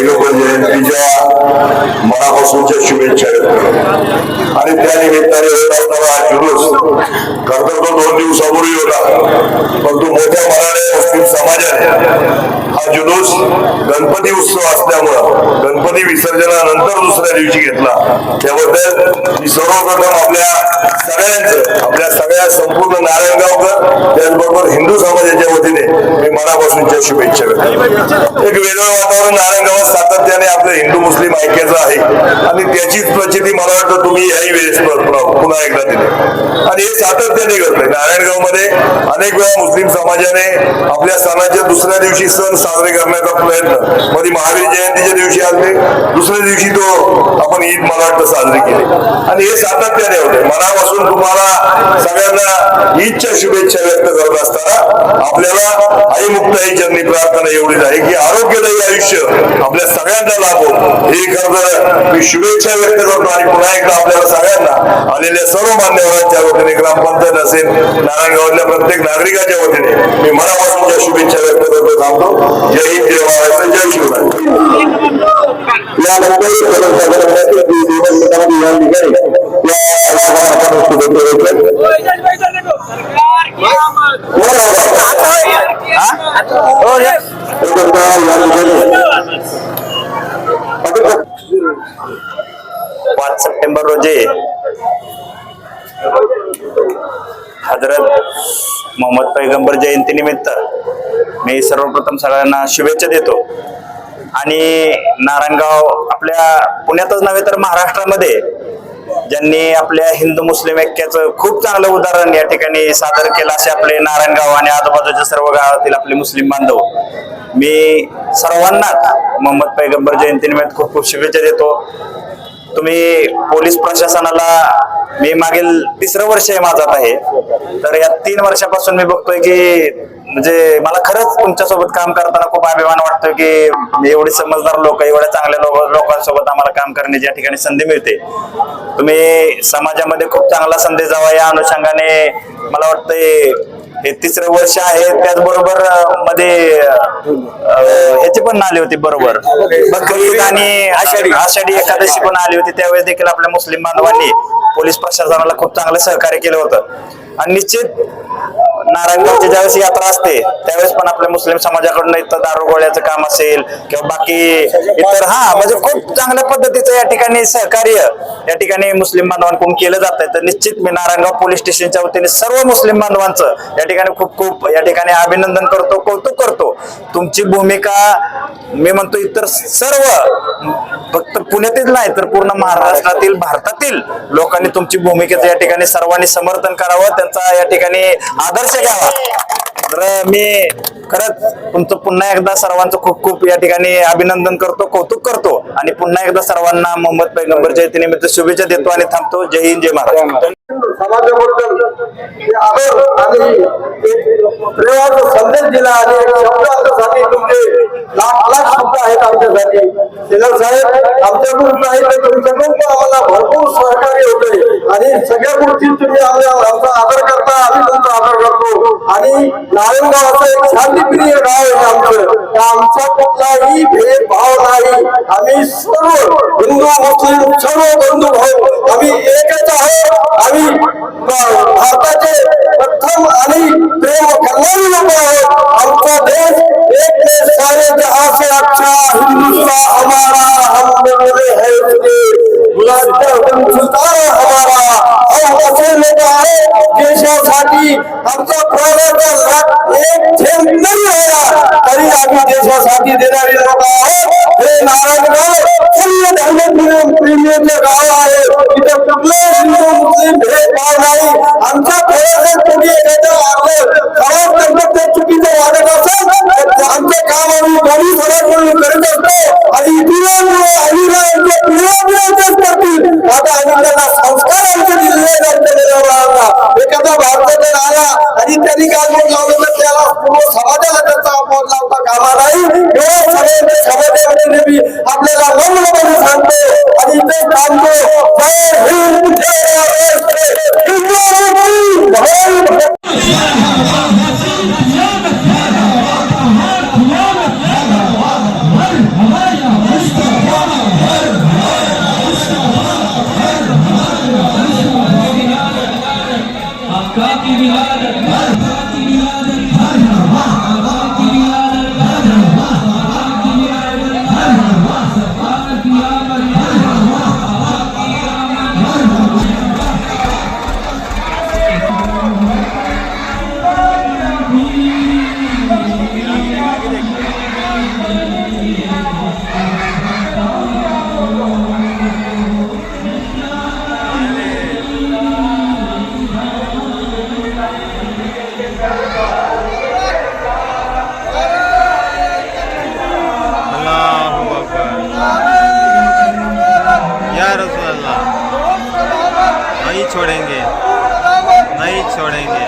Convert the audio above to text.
पैगंबर जयंतीच्या मनापासूनच्या शुभेच्छा व्यक्त आणि त्या निमित्ताने होत असणारा हा जुलूस. खरं तर तो दोन दिवसापूर्वी होता. परंतु मोठ्या मनाने मुस्लिम समाजाने हा जुलूस गणपती उत्सव असल्यामुळं गणपती विसर्जनानंतर दुसऱ्या दिवशी घेतला. त्याबद्दल मी सर्वप्रथम आपल्या सगळ्यांचं आपल्या सगळ्या संपूर्ण नारायणगावकर त्याचबरोबर हिंदू समाजाच्या वतीने मी मनापासूनच्या शुभेच्छा व्यक्त एक वेगळं वातावरण नारायणगावात सातत्याने आपलं हिंदू मुस्लिम ऐक्याचं आहे. आणि त्याचीच प्रचिती मला वाटतं तुम्ही याही वेळेस पुन्हा एकदा दिली. आणि हे सातत्याने करतोय नारायणगावमध्ये अनेक वेळा मुस्लिम समाजाने आपल्या सणाच्या दुसऱ्या दिवशी सण साजरे करण्याचा प्रयत्न. मध्ये महावीर जयंतीच्या दिवशी आले दुसऱ्या दिवशी तो आपण ईद मला वाटतं साजरी केली. आणि हे सातत्याने होते मनापासून तुम्हाला सगळ्यांना ईदच्या शुभेच्छा व्यक्त करत असताना आपल्याला आई मुक्ताई जननी प्रार्थना एवढीच आहे की आरोग्यदायी आयुष्य आपल्या सगळ्यांना लाभो. हे खरं मी शुभेच्छा व्यक्त करतो आणि पुन्हा एकदा आपल्याला सगळ्यांना आलेल्या सर्व मान्यवरांच्या वतीने ग्रामपंचायत असेल नारायणगावातल्या प्रत्येक नागरिकाच्या वतीने मी मनापासून मनापासूनच्या शुभेच्छा व्यक्त करतो थांबतो. जय हिंद जय महाराष्ट्र जय शिवराय. यानंतर पाच सप्टेंबर रोजी हजरत मोहम्मद पैगंबर जयंतीनिमित्त मी सर्वप्रथम सगळ्यांना शुभेच्छा देतो. आणि नारायणगाव आपल्या पुण्यातच नव्हे तर महाराष्ट्रामध्ये ज्यांनी आपल्या हिंदू मुस्लिम ऐक्याचं खूप चांगलं उदाहरण या ठिकाणी सादर केलं असे आपले नारायणगाव आणि आजूबाजूच्या सर्व गावातील आपले मुस्लिम बांधव. मी सर्वांनाच मोहम्मद पैगंबर जयंतीनिमित्त खूप खूप शुभेच्छा देतो. तुम्ही पोलीस प्रशासनाला मी मागील तिसरं वर्ष आहे माझं आहे. तर या तीन वर्षापासून मी बघतोय की म्हणजे मला खरंच तुमच्यासोबत काम करताना खूप अभिमान वाटतो की एवढे समजदार लोक एवढ्या चांगल्या लोक लोकांसोबत आम्हाला काम करण्याची या ठिकाणी संधी मिळते. तुम्ही समाजामध्ये खूप चांगला संदेश जावा या अनुषंगाने मला वाटतंय हे तिसरं वर्ष आहे त्याचबरोबरमध्ये ह्याची पण आली होती बरोबर. बकरीद आणि आषाढी आषाढी एकादशी पण आली होती त्यावेळेस देखील आपल्या मुस्लिम बांधवांनी पोलीस प्रशासनाला खूप चांगलं सहकार्य केलं होतं. आणि निश्चित नारायणगावची ज्यावेळेस यात्रा असते त्यावेळेस पण आपल्या मुस्लिम समाजाकडून इथं दारुगोळ्याचं काम असेल किंवा बाकी इतर हा म्हणजे खूप चांगल्या पद्धतीचं या ठिकाणी सहकार्य या ठिकाणी मुस्लिम बांधवांकडून केलं जात आहे तर निश्चित मी नारायणगाव पोलीस स्टेशनच्या वतीने सर्व मुस्लिम बांधवांचं या ठिकाणी खूप खूप या ठिकाणी अभिनंदन करतो कौतुक करतो. तुमची भूमिका मी म्हणतो इतर सर्व फक्त पुण्यातील नाही तर पूर्ण महाराष्ट्रातील भारतातील लोकांनी तुमची भूमिकेचं या ठिकाणी सर्वांनी समर्थन करावं त्यांचा या ठिकाणी आदर्श घ्यावा. तर मी खरंच तुमचं पुन्हा एकदा सर्वांचं खूप खूप या ठिकाणी अभिनंदन करतो कौतुक करतो. आणि पुन्हा एकदा सर्वांना मोहम्मद पैगंबर जयंतीनिमित्त शुभेच्छा देतो आणि थांबतो. जय हिंद जय महाराज समाजाबद्दल आदर आणि संदेश दिला आणि शब्द तुमचे लाख लाख शब्द आहेत आमच्यासाठी. साहेब आमच्याकडून नाही तर तुमच्याकडून पण आम्हाला भरपूर सहकार्य होते आणि सगळ्या गोष्टी तुम्ही आमचा आदर करता आम्ही तुमचा आदर करतो. आणि नारायणगाव असं एक गाव आहे आमचं. आमचा कुठलाही भेदभाव नाही. आम्ही सर्व हिंदू मुस्लिम सर्व बंधू भाऊ आम्ही एकच आहोत. आम्ही भारताचे प्रथम आणि प्रेम असे लोक आहेत. देशासाठी आमचा प्राणाचा लाख एक थेंब नाही राहिला. तरी आम्ही देशासाठी देणारे लोक आहोत. हे नारायणगाव सर्व धर्म प्रेमीचं गाव आहे. इथं कुठलाही हिंदू मुस्लिम भेदभाव नाही. आमचा पोराचं कोणी एखाद्या आपलं खराब करतात ते चुकीचं वाटत असेल आमचं काम आम्ही दोन्ही म्हणून करत असतो. आणि इतिहास अभिनयांच्या पिढ्या करतील आता आम्ही त्यांना संस्कार भारताचा आला आणि त्यांनी काय बोट लावलं तर त्याला पूर्ण समाजाला বিহার छोडेंगे। नहीं छोडेंगे।